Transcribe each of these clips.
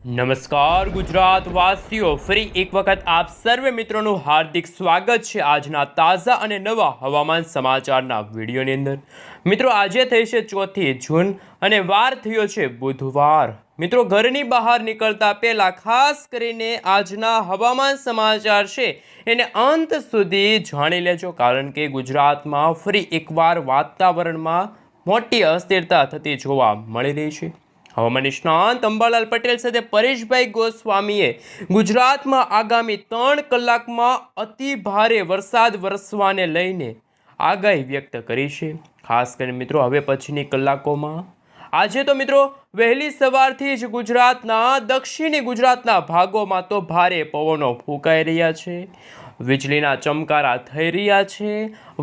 નમસ્કાર ગુજરાત વાસીઓ ફરી એક વખત આપ સર્વે મિત્રોનું હાર્દિક સ્વાગત છે આજના તાજા અને નવા હવામાન સમાચારના વિડીયોની અંદર. મિત્રો, આજે થઈ છે ચોથી જૂન અને વાર થયો છે બુધવાર. મિત્રો, ઘરની બહાર નીકળતા પહેલા ખાસ કરીને આજના હવામાન સમાચાર છે એને અંત સુધી જાણી લેજો, કારણ કે ગુજરાતમાં ફરી એકવાર વાતાવરણમાં મોટી અસ્થિરતા થતી જોવા મળી રહી છે. હવામાન નિષ્ણાંત અંબાલાલ પટેલ સાથે પરેશભાઈ ગોસ્વામીએ ગુજરાતમાં આગામી ત્રણ કલાકમાં અતિ ભારે વરસાદ વરસવાને લઈને આગાહી વ્યક્ત કરી છે. ખાસ કરીને મિત્રો, હવે પછીની કલાકોમાં. આજે તો મિત્રો, વહેલી સવારથી જ ગુજરાતના, દક્ષિણી ગુજરાતના ભાગોમાં તો ભારે પવનો ફૂંકાઈ રહ્યા છે. વીજળીના ચમકારા થઈ રહ્યા છે.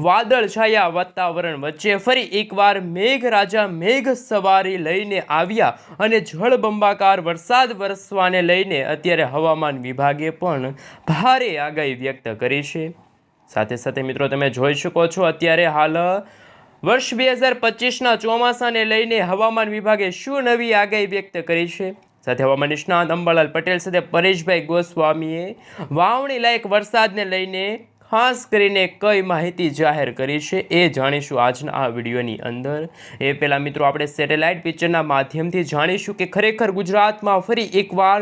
વાદળ છાયા વાતાવરણ વચ્ચે ફરી એકવાર મેઘરાજા મેઘ સવારી લઈને આવ્યા અને જળબંબાકાર વરસાદ વરસવાને લઈને અત્યારે હવામાન વિભાગે પણ ભારે આગાહી વ્યક્ત કરી છે. સાથે સાથે મિત્રો, તમે જોઈ શકો છો અત્યારે હાલ વર્ષ બે હજાર પચીસના ચોમાસાને લઈને હવામાન વિભાગે શું નવી આગાહી વ્યક્ત કરી છે? સાથે હવામાન નિષ્ણાત અંબાલાલ પટેલ સાથે પરેશભાઈ ગોસ્વામીએ વાવણી લાયક વરસાદને લઈને ખાસ કરીને કઈ માહિતી જાહેર કરી છે એ જાણીશું આજના આ વિડીયોની અંદર. એ પહેલાં મિત્રો આપણે સેટેલાઇટ પિક્ચરના માધ્યમથી જાણીશું કે ખરેખર ગુજરાતમાં ફરી એકવાર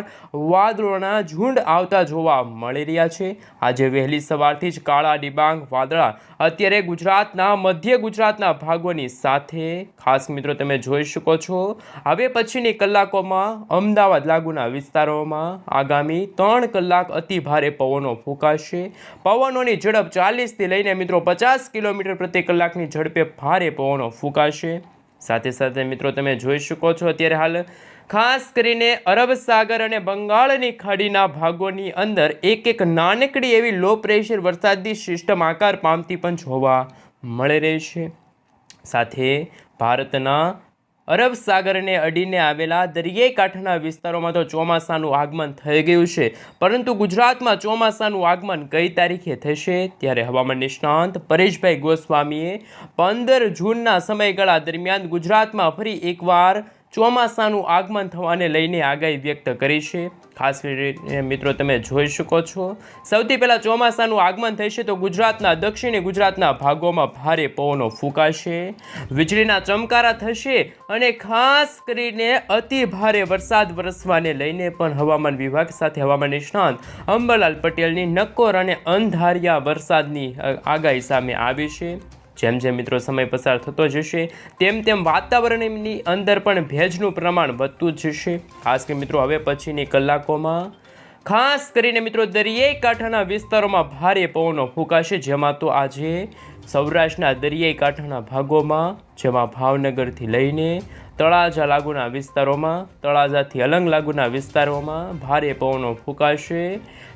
વાદળોના ઝુંડ આવતા જોવા મળી રહ્યા છે. આજે વહેલી સવારથી જ કાળા ડિબાંગ વાદળા અત્યારે ગુજરાતના, મધ્ય ગુજરાતના ભાગોની સાથે. ખાસ મિત્રો તમે જોઈ શકો છો. હવે પછીની કલાકોમાં અમદાવાદ લાગુના વિસ્તારોમાં આગામી ત્રણ કલાક અતિ ભારે પવનો ફૂંકાશે. પવનોની ઝડપ ચાલીસથી લઈને મિત્રો પચાસ કિલોમીટર પ્રતિ કલાકની ઝડપે ભારે પવનો ફૂંકાશે. સાથે સાથે મિત્રો તમે જોઈ શકો છો અત્યારે હાલ ખાસ કરીને અરબ સાગર અને બંગાળની ખાડીના ભાગોની અંદર એક એક નાનકડી એવી લો પ્રેશર વરસાદની સિસ્ટમ આકાર પામતી પણ જોવા મળી રહી છે. સાથે ભારતના અરબ સાગરને અડીને આવેલા દરિયાઈ વિસ્તારોમાં તો ચોમાસાનું આગમન થઈ ગયું છે. પરંતુ ગુજરાતમાં ચોમાસાનું આગમન કઈ તારીખે થશે? ત્યારે હવામાન નિષ્ણાંત પરેશભાઈ ગોસ્વામીએ પંદર જૂનના સમયગાળા દરમિયાન ગુજરાતમાં ફરી એકવાર ચોમાસાનું આગમન થવાને લઈને આગાહી વ્યક્ત કરી છે. ખાસ કરીને મિત્રો તમે જોઈ શકો છો. સૌથી પહેલાં ચોમાસાનું આગમન થશે તો ગુજરાતના દક્ષિણી ગુજરાતના ભાગોમાં ભારે પવનો ફૂંકાશે. વીજળીના ચમકારા થશે અને ખાસ કરીને અતિ ભારે વરસાદ વરસવાને લઈને પણ હવામાન વિભાગ સાથે હવામાન નિષ્ણાંત અંબરલાલ પટેલની નક્કોર અને અંધારિયા વરસાદની આગાહી સામે આવી છે. જેમ જેમ મિત્રો સમય પસાર થતો જશે, તેમ તેમ વાતાવરણની અંદર પણ ભેજનું પ્રમાણ વધતું જશે. ખાસ કે મિત્રો, હવે પછીની કલાકોમાં ખાસ કરીને મિત્રો, દરિયાઈ કાંઠાના વિસ્તારોમાં ભારે પવનો ફૂંકાશે, જેમાં તો આજે સૌરાષ્ટ્રના દરિયાઈ કાંઠાના ભાગોમાં, જેમાં ભાવનગરથી લઈને તળાજા લાગુના વિસ્તારોમાં, તળાજાથી અલંગ લાગુના વિસ્તારોમાં ભારે પવનો ફૂંકાશે.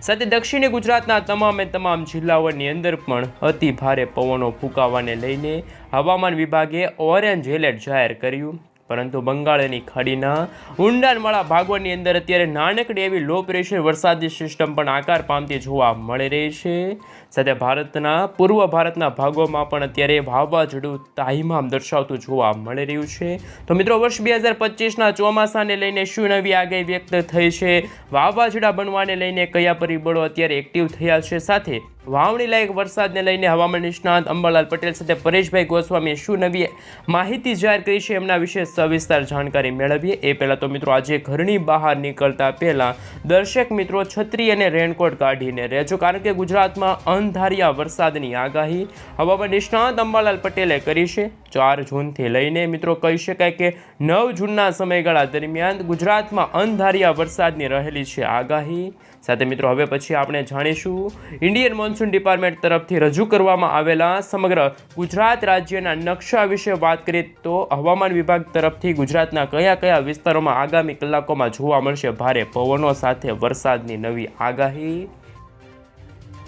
સાથે દક્ષિણી ગુજરાતના તમામે તમામ જિલ્લાઓની અંદર પણ અતિ ભારે પવનો ફૂંકાવાને લઈને હવામાન વિભાગે ઓરેન્જ એલર્ટ જાહેર કર્યું. પરંતુ બંગાળની ખાડીના ઊંડાણવાળા ભાગોની અંદર અત્યારે નાનકડી એવી લો પ્રેશર વરસાદી સિસ્ટમ પણ આકાર પામતી જોવા મળી રહી છે. સાથે ભારતના, પૂર્વ ભારતના ભાગોમાં પણ અત્યારે વાવાઝોડું તાહીમામ દર્શાવતું જોવા મળી રહ્યું છે. તો મિત્રો, વર્ષ બે હજાર પચીસના ચોમાસાને લઈને શું નવી આગાહી વ્યક્ત થઈ છે? વાવાઝોડા બનવાને લઈને કયા પરિબળો અત્યારે એક્ટિવ થયા છે? સાથે વાવણી લાયક વરસાદને લઈને હવામાન નિષ્ણાંત અંબાલાલ પટેલ સાથે પરેશભાઈ ગોસ્વામીએ શું નવી માહિતી જાહેર કરી છે એમના વિશે સવિસ્તાર જાણકારી મેળવીએ. એ પહેલાં તો મિત્રો આજે ઘરની બહાર નીકળતા પહેલાં દર્શક મિત્રો છત્રી અને રેનકોટ કાઢીને રહેજો કારણ કે ગુજરાતમાં અંધારિયા વરસાદની આગાહી હવામાન નિષ્ણાંત અંબાલાલ પટેલે કરી છે. ચાર જૂનથી લઈને મિત્રો કહી શકાય કે નવ જૂનના સમયગાળા દરમિયાન ગુજરાતમાં અંધારિયા વરસાદની રહેલી છે આગાહી. સાથે મિત્રો હવે પછી આપણે જાણીશું. ઇન્ડિયન મોન્સૂન ડિપાર્ટમેન્ટ તરફથી રજૂ કરવામાં આવેલા સમગ્ર ગુજરાત રાજ્યના નકશા વિશે વાત કરીએ તો હવામાન વિભાગ તરફથી ગુજરાતના કયા કયા વિસ્તારોમાં આગામી કલાકોમાં જોવા મળશે ભારે પવનો સાથે વરસાદની નવી આગાહી?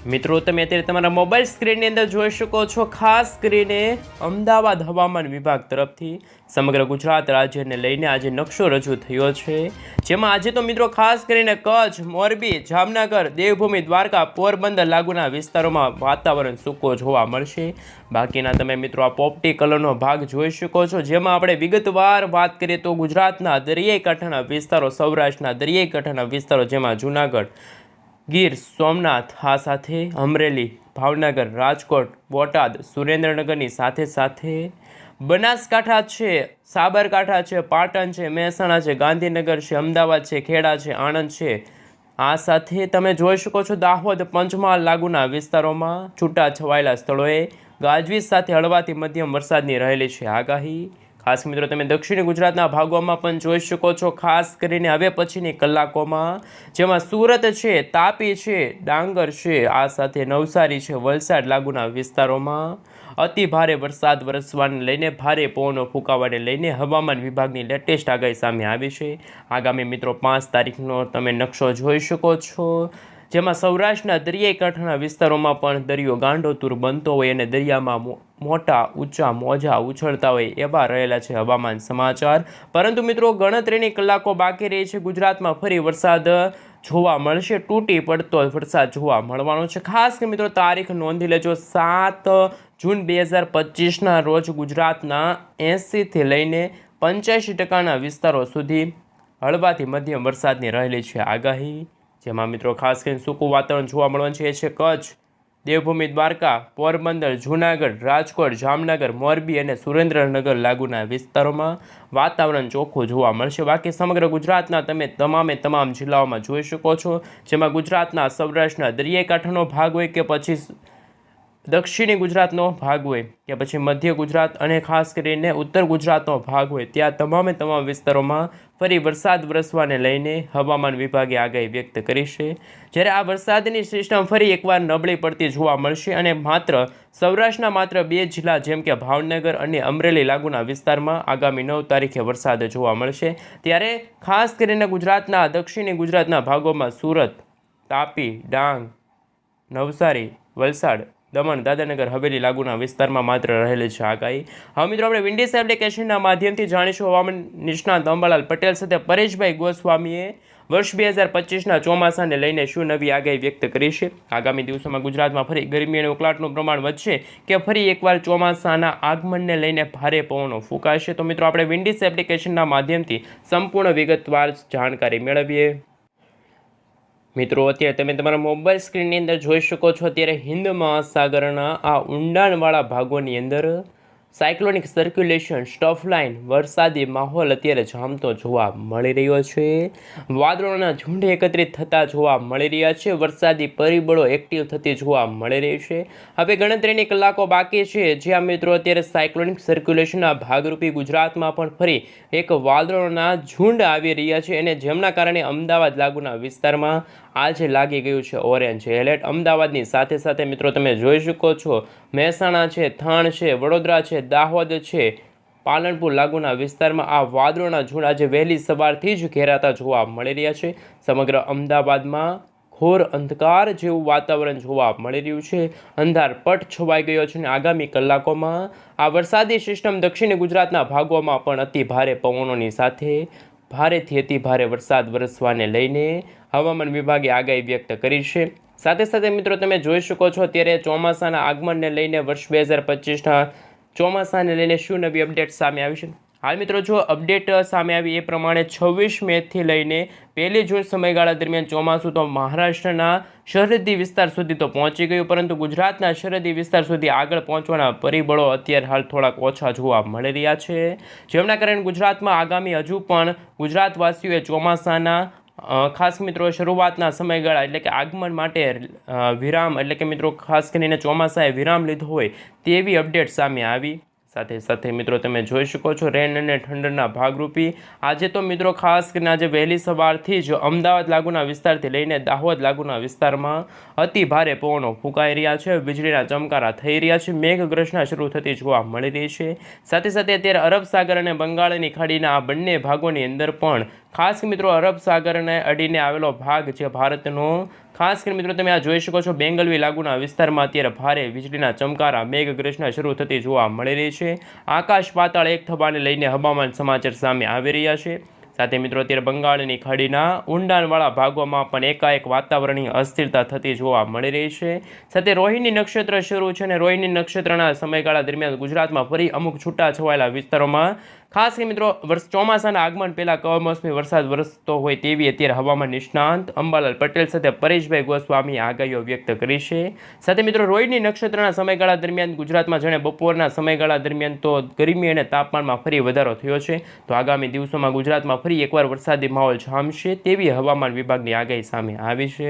મિત્રો, તમે અત્યારે તમારા મોબાઈલ સ્ક્રીનની અંદર જોઈ શકો છો, ખાસ કરીને અમદાવાદ હવામાન વિભાગ તરફથી સમગ્ર ગુજરાત રાજ્યને લઈને આજે નકશો રજૂ થયો છે. જેમાં આજે તો મિત્રો, ખાસ કરીને કચ્છ, મોરબી, જામનગર, દેવભૂમિ, દ્વારકા, પોરબંદર લાગુના વિસ્તારોમાં વાતાવરણ સૂકો જોવા મળશે. બાકીના તમે મિત્રો, આ પોપટી કલરનો ભાગ જોઈ શકો છો, જેમાં આપણે વિગતવાર વાત કરીએ તો ગુજરાતના દરિયાઈ કાંઠાના વિસ્તારો, સૌરાષ્ટ્રના દરિયાઈ કાંઠાના વિસ્તારો, જેમાં જૂનાગઢ ગીર, સોમનાથ, આ સાથે અમરેલી, ભાવનગર, રાજકોટ, બોટાદ, સુરેન્દ્રનગરની સાથે સાથે બનાસકાંઠા છે, સાબરકાંઠા છે, પાટણ છે, મહેસાણા છે, ગાંધીનગર છે, અમદાવાદ છે, ખેડા છે, આણંદ છે. આ સાથે તમે જોઈ શકો છો દાહોદ, પંચમહાલ લાગુના વિસ્તારોમાં છૂટા છવાયેલા સ્થળોએ ગાજવીજ સાથે હળવાથી મધ્યમ વરસાદની રહેલી છે. આગાહી ખાસ મિત્રો, તમે દક્ષિણ ગુજરાતના ભાગોમાં પણ જોઈ શકો છો. ખાસ કરીને હવે પછીની કલાકોમાં જેમાં સુરત છે, તાપી છે, ડાંગર છે, આ સાથે નવસારી છે, વલસાડ લાગુના વિસ્તારોમાં અતિ ભારે વરસાદ વરસવાને લઈને ભારે પવનો ફૂંકાવાને લઈને હવામાન વિભાગની લેટેસ્ટ આગાહી સામે આવી છે. આગામી મિત્રો, પાંચ તારીખનો તમે નકશો જોઈ શકો છો. જેમાં સૌરાષ્ટ્રના દરિયાઈ કાંઠાના વિસ્તારોમાં પણ દરિયો ગાંડોતુર બનતો હોય અને દરિયામાં મોટા ઊંચા મોજા ઉછળતા હોય એવા રહેલા છે હવામાન સમાચાર. પરંતુ મિત્રો, ગણતરીની કલાકો બાકી રહી છે. ગુજરાતમાં ફરી વરસાદ જોવા મળશે. તૂટી પડતો વરસાદ જોવા મળવાનો છે. ખાસ કે મિત્રો, તારીખ નોંધી લેજો. સાત જૂન બે હજાર પચીસના રોજ ગુજરાતના એંસીથી લઈને પંચ્યાસી ટકાના વિસ્તારો સુધી હળવાથી મધ્યમ વરસાદની રહેલી છે. આગાહી જેમાં મિત્રો ખાસ કરીને સૂકું વાતાવરણ જોવા મળવાનું છે. એ છે કચ્છ, દેવભૂમિ, દ્વારકા, પોરબંદર, જૂનાગઢ, રાજકોટ, જામનગર, મોરબી અને સુરેન્દ્રનગર લાગુના વિસ્તારોમાં વાતાવરણ ચોખ્ખું જોવા મળશે. બાકી સમગ્ર ગુજરાતના તમે તમામે તમામ જિલ્લાઓમાં જોઈ શકો છો, જેમાં ગુજરાતના સૌરાષ્ટ્રના દરિયાઈ કાંઠાનો ભાગ હોય કે પછી દક્ષિણી ગુજરાતનો ભાગ હોય કે પછી મધ્ય ગુજરાત અને ખાસ કરીને ઉત્તર ગુજરાતનો ભાગ હોય, ત્યાં તમામે તમામ વિસ્તારોમાં ફરી વરસાદ વરસવાને લઈને હવામાન વિભાગે આગાહી વ્યક્ત કરી છે. જ્યારે આ વરસાદની સિસ્ટમ ફરી એકવાર નબળી પડતી જોવા મળશે અને માત્ર સૌરાષ્ટ્રના માત્ર બે જિલ્લા જેમ કે ભાવનગર અને અમરેલી લાગુના વિસ્તારમાં આગામી નવ તારીખે વરસાદ જોવા મળશે. ત્યારે ખાસ કરીને ગુજરાતના, દક્ષિણી ગુજરાતના ભાગોમાં સુરત, તાપી, ડાંગ, નવસારી, વલસાડ દમણ, દાદરનગર, હવેલી લાગુના વિસ્તારમાં માત્ર રહેલી છે આગાહી. હવે મિત્રો આપણે વિન્ડીઝ એપ્લિકેશનના માધ્યમથી જાણીશું હવામાન નિષ્ણાત અંબાલાલ પટેલ સાથે પરેશભાઈ ગોસ્વામીએ વર્ષ બે હજાર પચીસના ચોમાસાને લઈને શું નવી આગાહી વ્યક્ત કરી છે? આગામી દિવસોમાં ગુજરાતમાં ફરી ગરમી અને ઉકળાટનું પ્રમાણ વધશે કે ફરી એકવાર ચોમાસાના આગમનને લઈને ભારે પવનો ફૂંકાશે? તો મિત્રો આપણે વિન્ડીઝ એપ્લિકેશનના માધ્યમથી સંપૂર્ણ વિગતવાર જાણકારી મેળવીએ. મિત્રો, અત્યારે તમે તમારા મોબાઈલ સ્ક્રીનની અંદર જોઈ શકો છો. અત્યારે હિન્દ મહાસાગરના આ ઊંડાણવાળા ભાગોની અંદર સાયક્લોનિક સર્ક્યુલેશન સ્ટોફલાઇન વરસાદી માહોલ અત્યારે જામતો જોવા મળી રહ્યો છે. વાદળોના ઝુંડ એકત્રિત થતા જોવા મળી રહ્યા છે. વરસાદી પરિબળો એક્ટિવ થતી જોવા મળી રહી છે. હવે ગણતરીની કલાકો બાકી છે. જ્યાં મિત્રો અત્યારે સાયક્લોનિક સર્ક્યુલેશનના ભાગરૂપી ગુજરાતમાં પણ ફરી એક વાદળોના ઝુંડ આવી રહ્યા છે અને જેમના કારણે અમદાવાદ લાગુના વિસ્તારમાં આજે લાગી ગયું છે ઓરેન્જ એલર્ટ અમદાવાદની સાથે સાથે મિત્રો તમે જોઈ શકો છો, મહેસાણા છે, થાણ છે, વડોદરા છે, દાહોદ છે, પાલનપુર લાગુના વિસ્તારમાં આ વાદળોના ઝુંડ આજે વહેલી સવારથી જ ઘેરાતા જોવા મળી રહ્યા છે. સમગ્ર અમદાવાદમાં ઘોર અંધકાર જેવું વાતાવરણ જોવા મળી રહ્યું છે. અંધાર પટ છવાઈ ગયો છે અને આગામી કલાકોમાં આ વરસાદી સિસ્ટમ દક્ષિણ ગુજરાતના ભાગોમાં પણ અતિ ભારે પવનોની સાથે ભારેથી અતિ ભારે વરસાદ વરસવાને લઈને હવામાન વિભાગે આગાહી વ્યક્ત કરી છે. સાથે સાથે મિત્રો તમે જોઈ શકો છો, અત્યારે ચોમાસાના આગમનને લઈને વર્ષ બે હજાર પચીસના ચોમાસાને લઈને શું નવી અપડેટ સામે આવી છે? હાલ મિત્રો જો અપડેટ સામે આવી એ પ્રમાણે છવ્વીસ મેથી લઈને પહેલી જૂન સમયગાળા દરમિયાન ચોમાસું તો મહારાષ્ટ્રના સરહદી વિસ્તાર સુધી તો પહોંચી ગયું, પરંતુ ગુજરાતના સરહદી વિસ્તાર સુધી આગળ પહોંચવાના પરિબળો અત્યારે હાલ થોડાક ઓછા જોવા મળી રહ્યા છે. જેમના કારણે ગુજરાતમાં આગામી હજુ પણ ગુજરાતવાસીઓએ ચોમાસાના ખાસ મિત્રો શરૂઆતના સમયગાળા એટલે કે આગમન માટે વિરામ એટલે કે મિત્રો ખાસ કરીને ચોમાસાએ વિરામ લીધો હોય તેવી અપડેટ સામે આવી. સાથે સાથે મિત્રો તમે જોઈ શકો છો રેન અને ઠંડરના ભાગરૂપી. આજે તો મિત્રો ખાસ કરીને આજે વહેલી સવારથી જ અમદાવાદ લાગુના વિસ્તારથી લઈને દાહોદ લાગુના વિસ્તારમાં અતિ ભારે પવનો ફૂંકાઈ રહ્યા છે, વીજળીના ચમકારા થઈ રહ્યા છે મેઘગ્રસના શરૂ થતી જોવા મળી રહી છે. સાથે સાથે અત્યારે અરબ સાગર અને બંગાળની ખાડીના આ બંને ભાગોની અંદર પણ ખાસ મિત્રો અરબ સાગરને અડીને આવેલો ભાગ જે ભારતનો ખાસ કરીને મિત્રો, તમે આ જોઈ શકો છો, બેંગલવી લાગુના વિસ્તારમાં અત્યારે ભારે વીજળીના ચમકારા મેઘગર્જના શરૂ થતી જોવા મળી રહી છે. આકાશ પાતાળ એક થબાને લઈને હવામાન સમાચાર સામે આવી રહ્યા છે. સાથે મિત્રો, અત્યારે બંગાળની ખાડીના ઊંડાણવાળા ભાગોમાં પણ એકાએક વાતાવરણીય અસ્થિરતા થતી જોવા મળી રહી છે. સાથે રોહિણી નક્ષત્ર શરૂ છે અને રોહિણી નક્ષત્રના સમયગાળા દરમિયાન ગુજરાતમાં ફરી અમુક છૂટા છવાયેલા વિસ્તારોમાં ખાસ કરીને મિત્રો, વર્ષ ચોમાસાના આગમન પહેલાં કમોસમી વરસાદ વરસતો હોય તેવી અત્યારે હવામાન નિષ્ણાંત અંબાલાલ પટેલ સાથે પરેશભાઈ ગોસ્વામી આગાહીઓ વ્યક્ત કરી છે. સાથે મિત્રો, રોહિણી નક્ષત્રના સમયગાળા દરમિયાન ગુજરાતમાં જાણે બપોરના સમયગાળા દરમિયાન તો ગરમી અને તાપમાનમાં ફરી વધારો થયો છે. તો આગામી દિવસોમાં ગુજરાતમાં ફરી એકવાર વરસાદી માહોલ જામશે તેવી હવામાન વિભાગની આગાહી સામે આવી છે.